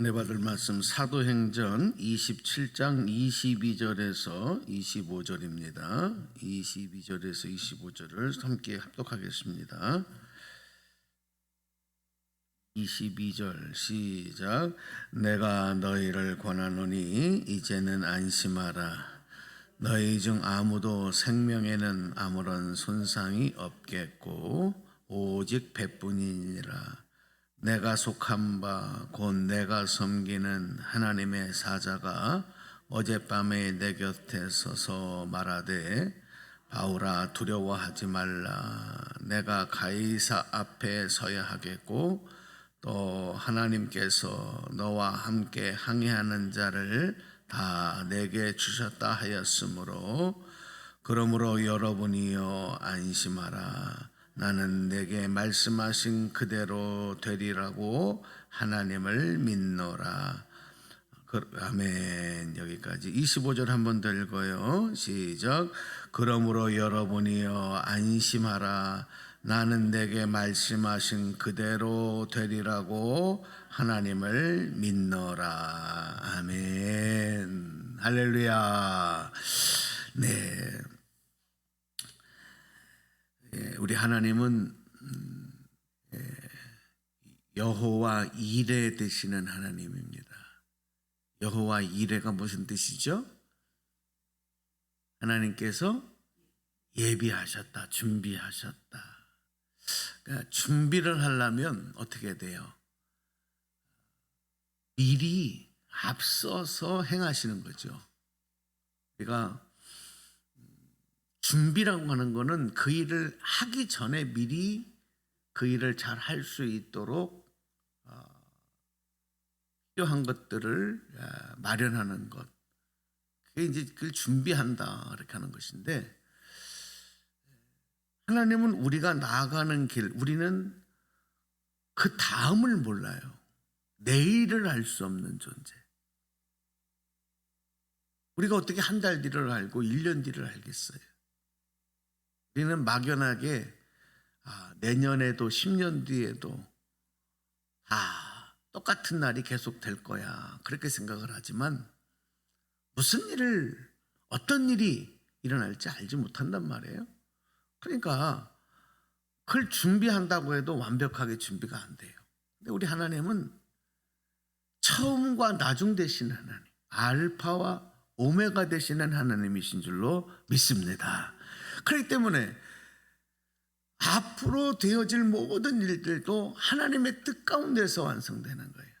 은혜 받을 말씀 사도행전 27장 22절에서 25절입니다. 22절에서 25절을 함께 합독하겠습니다. 22절 시작 내가 너희를 권하노니 이제는 안심하라 너희 중 아무도 생명에는 아무런 손상이 없겠고 오직 배뿐이니라 내가 속한 바 곧 내가 섬기는 하나님의 사자가 어젯밤에 내 곁에 서서 말하되 바울아 두려워하지 말라. 내가 가이사 앞에 서야 하겠고 또 하나님께서 너와 함께 항해하는 자를 다 내게 주셨다 하였으므로 그러므로 여러분이여 안심하라 나는 내게 말씀하신 그대로 되리라고 하나님을 믿노라. 그, 아멘. 여기까지 25절 한 번 더 읽어요. 시작. 그러므로 여러분이여 안심하라. 나는 내게 말씀하신 그대로 되리라고 하나님을 믿노라. 아멘. 할렐루야. 네. 예, 우리 하나님은 음, 예, 여호와 이레 되시는 하나님입니다. 여호와 이레가 무슨 뜻이죠? 하나님께서 예비하셨다, 준비하셨다. 그러니까 준비를 하려면 어떻게 돼요? 미리 앞서서 행하시는 거죠. 우리가 준비라고 하는 거는 그 일을 하기 전에 미리 그 일을 잘 할 수 있도록 어, 필요한 것들을 어, 마련하는 것. 그게 이제 그걸 준비한다 이렇게 하는 것인데 하나님은 우리가 나아가는 길, 우리는 그 다음을 몰라요. 내일을 알 수 없는 존재. 우리가 어떻게 한 달 뒤를 알고 1년 뒤를 알겠어요. 우리는 막연하게 아, 내년에도 10년 뒤에도 아, 똑같은 날이 계속 될 거야. 그렇게 생각을 하지만 무슨 일을 어떤 일이 일어날지 알지 못한단 말이에요. 그러니까 그걸 준비한다고 해도 완벽하게 준비가 안 돼요. 근데 우리 하나님은 처음과 나중 되시는 하나님, 알파와 오메가 되시는 하나님이신 줄로 믿습니다. 그렇기 때문에 앞으로 되어질 모든 일들도 하나님의 뜻 가운데서 완성되는 거예요.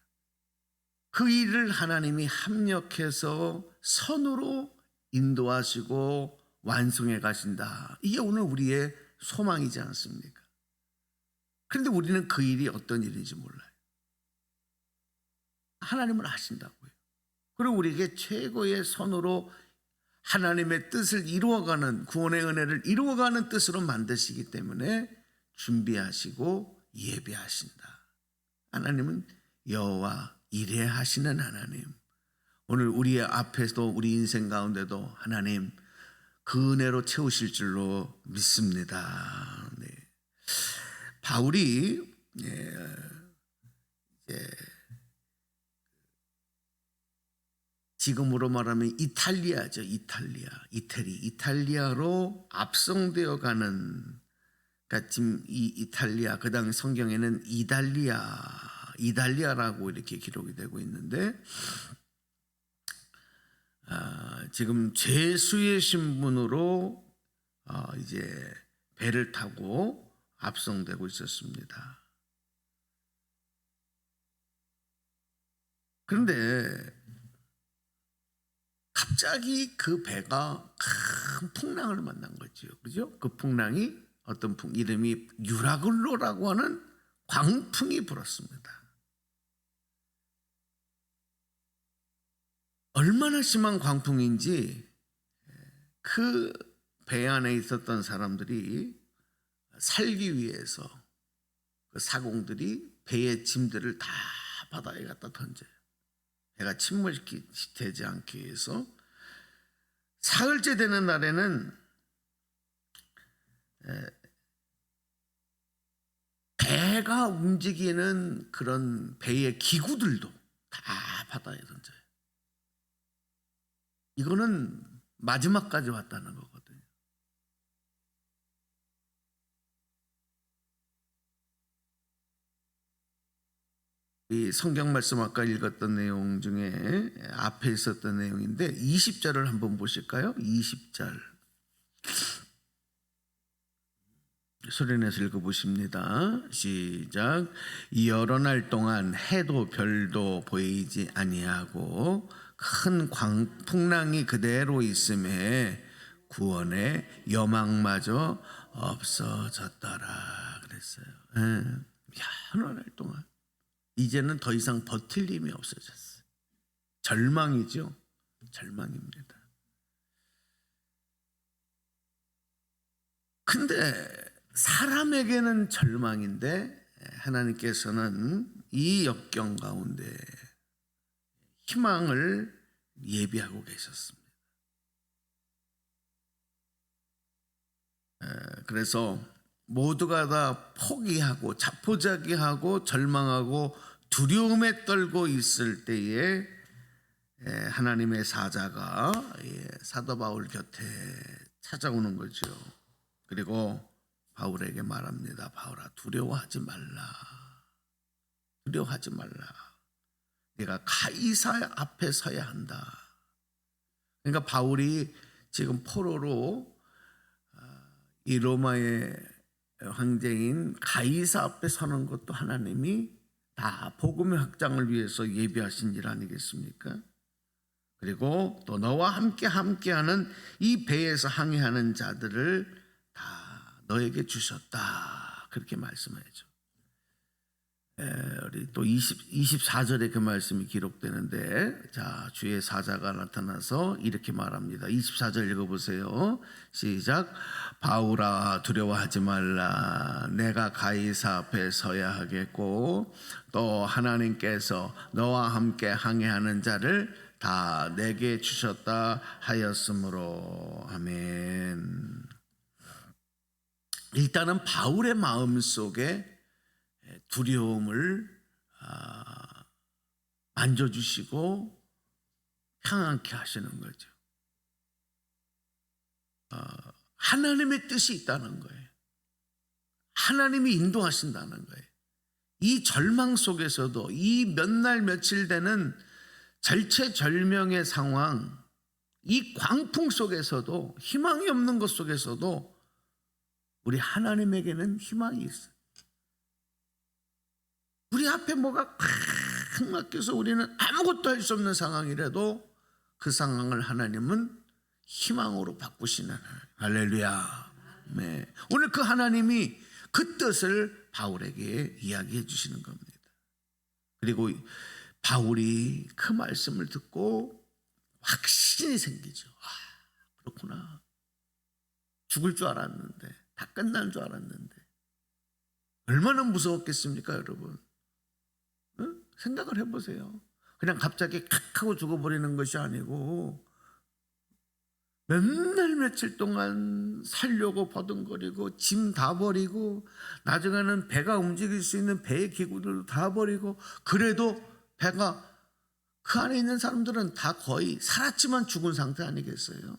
그 일을 하나님이 합력해서 선으로 인도하시고 완성해 가신다. 이게 오늘 우리의 소망이지 않습니까? 그런데 우리는 그 일이 어떤 일인지 몰라요. 하나님은 아신다고요. 그리고 우리에게 최고의 선으로 하나님의 뜻을 이루어가는 구원의 은혜를 이루어가는 뜻으로 만드시기 때문에 준비하시고 예배하신다. 하나님은 여호와 이래 하시는 하나님. 오늘 우리의 앞에서도 우리 인생 가운데도 하나님 그 은혜로 채우실 줄로 믿습니다. 네. 바울이 예, 이제 지금으로 말하면 이탈리아죠. 이탈리아. 이태리. 이탈리아로 압송되어 가는 그러니까 지금 이 이탈리아 그다음 성경에는 이달리아 이달리아라고 이렇게 기록이 되고 있는데 아, 지금 죄수의 신분으로 어, 이제 배를 타고 압송되고 있었습니다. 그런데 갑자기 그 배가 큰 풍랑을 만난 거죠. 그죠? 그 풍랑이 어떤 풍, 이름이 유라글로라고 하는 광풍이 불었습니다. 얼마나 심한 광풍인지 그 배 안에 있었던 사람들이 살기 위해서 그 사공들이 배의 짐들을 다 바다에 갖다 던져요. 배가 침몰되지 않기 위해서 사흘째 되는 날에는 배가 움직이는 그런 배의 기구들도 다 바다에 던져요. 이거는 마지막까지 왔다는 거거든요. 이 성경 말씀 아까 읽었던 내용 중에 앞에 있었던 내용인데 20절을 한번 보실까요? 20절. 소리내서 읽어보십니다. 시작. 여러 날 동안 해도 별도 보이지 아니하고 큰 광, 풍랑이 그대로 있음에 구원의 여망마저 없어졌더라 그랬어요. 예. 여러 날 동안 이제는 더 이상 버틸 힘이 없어졌어요. 절망이죠. 절망입니다. 근데 사람에게는 절망인데 하나님께서는 이 역경 가운데 희망을 예비하고 계셨습니다. 에, 그래서 모두가 다 포기하고 자포자기하고 절망하고 두려움에 떨고 있을 때에 에, 하나님의 사자가 예, 사도 바울 곁에 찾아오는 거죠. 그리고 바울에게 말합니다. 바울아 두려워하지 말라. 두려워하지 말라. 네가 가이사 앞에 서야 한다. 그러니까 바울이 지금 포로로 아, 이 로마의 황제인 가이사 앞에 서는 것도 하나님이 다 복음의 확장을 위해서 예비하신 일 아니겠습니까? 그리고 또 너와 함께 함께하는 이 배에서 항해하는 자들을 다 너에게 주셨다. 그렇게 말씀하죠. 에, 우리 또 20, 24절에 그 말씀이 기록되는데 자 주의 사자가 나타나서 이렇게 말합니다. 24절 읽어보세요. 시작. 바울아 두려워하지 말라. 내가 가이사 앞에 서야 하겠고 또 하나님께서 너와 함께 항해하는 자를 다 내게 주셨다 하였으므로 아멘. 일단은 바울의 마음 속에 두려움을 아, 만져주시고 평안케 하시는 거죠. 아, 하나님의 뜻이 있다는 거예요. 하나님이 인도하신다는 거예요. 이 절망 속에서도 이 몇 날 며칠 되는 절체절명의 상황, 이 광풍 속에서도 희망이 없는 것 속에서도 우리 하나님에게는 희망이 있어요. 우리 앞에 뭐가 팍 막혀서 우리는 아무것도 할 수 없는 상황이라도 그 상황을 하나님은 희망으로 바꾸시는 할렐루야. 네. 오늘 그 하나님이 그 뜻을 바울에게 이야기해 주시는 겁니다. 그리고 바울이 그 말씀을 듣고 확신이 생기죠. 아, 그렇구나. 죽을 줄 알았는데, 다 끝난 줄 알았는데. 얼마나 무서웠겠습니까, 여러분? 응? 생각을 해보세요. 그냥 갑자기 칵 하고 죽어버리는 것이 아니고, 몇날 며칠 동안 살려고 버둥거리고 짐 다 버리고 나중에는 배가 움직일 수 있는 배의 기구들도 다 버리고 그래도 배가 그 안에 있는 사람들은 다 거의 살았지만 죽은 상태 아니겠어요?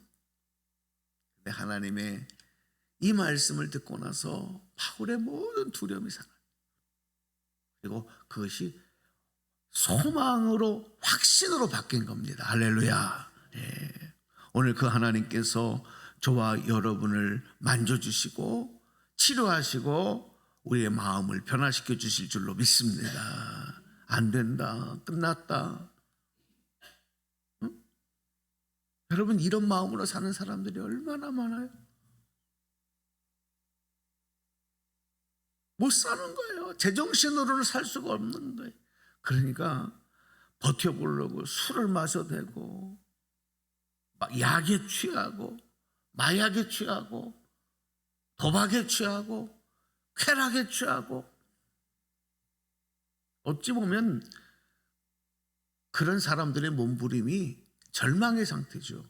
근데 하나님의 이 말씀을 듣고 나서 바울의 모든 두려움이 사라. 그리고 그것이 소망으로 확신으로 바뀐 겁니다. 할렐루야. 예. 오늘 그 하나님께서 저와 여러분을 만져주시고 치료하시고 우리의 마음을 변화시켜 주실 줄로 믿습니다. 안 된다. 끝났다. 응? 여러분 이런 마음으로 사는 사람들이 얼마나 많아요? 못 사는 거예요. 제정신으로는 살 수가 없는 거예요. 그러니까 버텨보려고 술을 마셔대고 막 약에 취하고 마약에 취하고 도박에 취하고 쾌락에 취하고 어찌 보면 그런 사람들의 몸부림이 절망의 상태죠.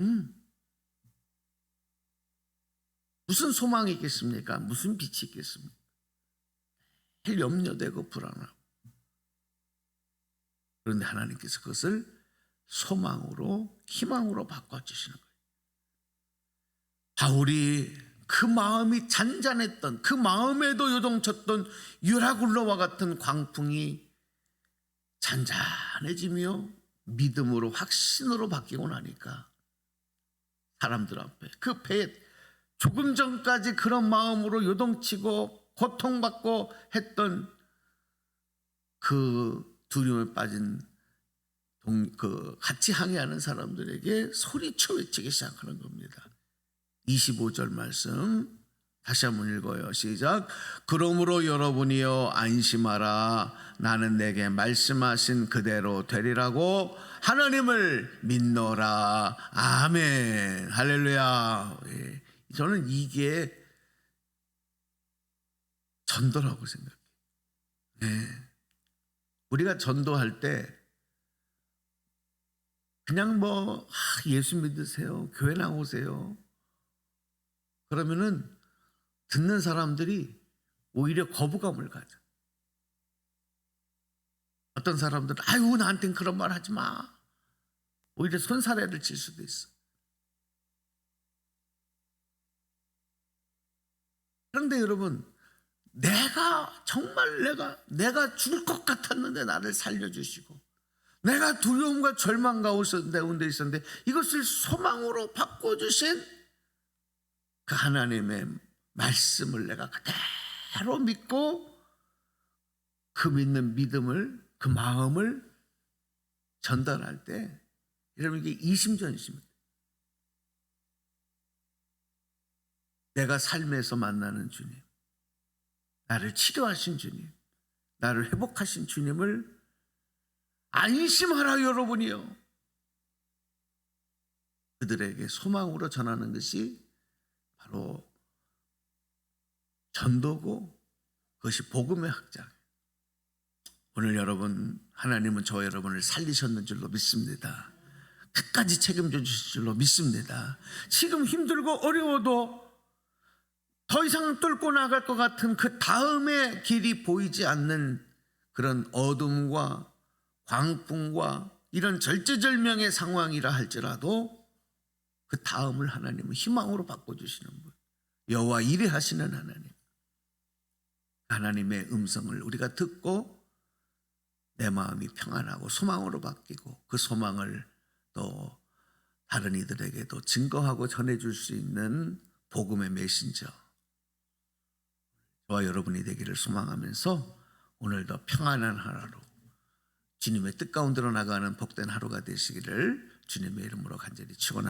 음. 무슨 소망이 있겠습니까? 무슨 빛이 있겠습니까? 염려되고 불안하고. 그런데 하나님께서 그것을 소망으로 희망으로 바꿔주시는 거예요. 바울이 그 마음이 잔잔했던 그 마음에도 요동쳤던 유라굴로와 같은 광풍이 잔잔해지며 믿음으로 확신으로 바뀌고 나니까 사람들 앞에 그 배에 조금 전까지 그런 마음으로 요동치고 고통받고 했던 그 두려움에 빠진 동, 그 같이 항해하는 사람들에게 소리쳐 외치기 시작하는 겁니다. 25절 말씀 다시 한번 읽어요. 시작. 그러므로 여러분이여 안심하라. 나는 내게 말씀하신 그대로 되리라고 하나님을 믿노라. 아멘. 할렐루야. 예. 저는 이게 전도라고 생각해요. 예. 우리가 전도할 때 그냥 뭐 아, 예수 믿으세요. 교회 나오세요. 그러면은 듣는 사람들이 오히려 거부감을 가져. 어떤 사람들은 아유 나한텐 그런 말 하지 마. 오히려 손사래를 칠 수도 있어. 그런데 여러분 내가 정말 내가 내가 죽을 것 같았는데 나를 살려주시고 내가 두려움과 절망 가운데 있었는데 이것을 소망으로 바꿔주신 그 하나님의 말씀을 내가 그대로 믿고 그 믿는 믿음을 그 마음을 전달할 때 여러분 이게 이심전심입니다. 내가 삶에서 만나는 주님, 나를 치료하신 주님, 나를 회복하신 주님을 안심하라 여러분이요. 그들에게 소망으로 전하는 것이 바로 전도고 그것이 복음의 학장. 오늘 여러분 하나님은 저 여러분을 살리셨는 줄로 믿습니다. 끝까지 책임져 주실 줄로 믿습니다. 지금 힘들고 어려워도 더 이상 뚫고 나갈 것 같은 그 다음의 길이 보이지 않는 그런 어둠과 광풍과 이런 절제절명의 상황이라 할지라도 그 다음을 하나님은 희망으로 바꿔주시는 분. 여호와 일에 하시는 하나님. 하나님의 음성을 우리가 듣고 내 마음이 평안하고 소망으로 바뀌고 그 소망을 또 다른 이들에게도 증거하고 전해줄 수 있는 복음의 메신저. 저와 여러분이 되기를 소망하면서 오늘도 평안한 하루로 주님의 뜻 가운데로 나가는 복된 하루가 되시기를 주님의 이름으로 간절히 축원합니다.